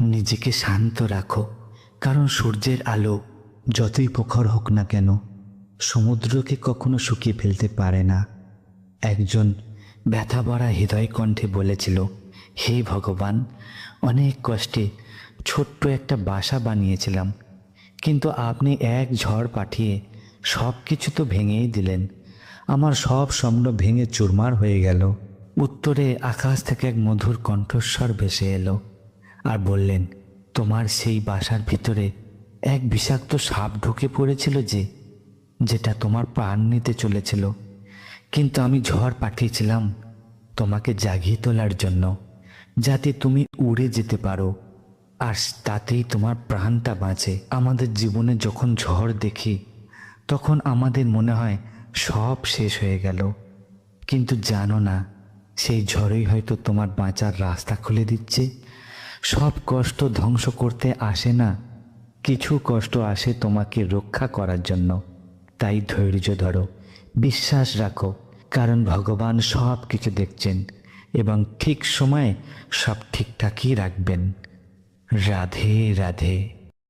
নিজেকে শান্ত রাখো, কারণ সূর্যের আলো যতই প্রখর হোক না কেন, সমুদ্রকে কখনো শুকিয়ে ফেলতে পারে না। একজন ব্যথা ভরা হৃদয় কণ্ঠে বলেছিল, হে ভগবান, অনেক কষ্টে ছোট্ট একটা বাসা বানিয়েছিলাম, কিন্তু আপনি এক ঝড় পাঠিয়ে সব কিছু তো ভেঙেই দিলেন। আমার সব স্বপ্ন ভেঙে চুরমার হয়ে গেল। উত্তরে আকাশ থেকে এক মধুর কণ্ঠস্বর ভেসে এলো। আর বললেন, তোমার সেই বাসার ভিতরে এক বিষাক্ত সাপ ঢুকে পড়েছিল যে, যেটা তোমার প্রাণ নিতে চলেছিল। কিন্তু আমি ঝড় পাঠিয়েছিলাম তোমাকে জাগিয়ে তোলার জন্য, যাতে তুমি উড়ে যেতে পারো। আর তাতেই তোমার প্রাণটা বাঁচে। আমাদের জীবনে যখন ঝড় দেখি, তখন আমাদের মনে হয় সব শেষ হয়ে গেল। কিন্তু জানো না, সেই ঝড়ই হয়তো তোমার বাঁচার রাস্তা খুলে দিচ্ছে। সব কষ্ট ধ্বংস করতে আসে না। কিছু কষ্ট আসে তোমাকে রক্ষা করার জন্য। তাই ধৈর্য ধরো, বিশ্বাস রাখো, কারণ ভগবান সব কিছু দেখছেন এবং ঠিক সময়ে সব ঠিকঠাকই রাখবেন। রাধে রাধে।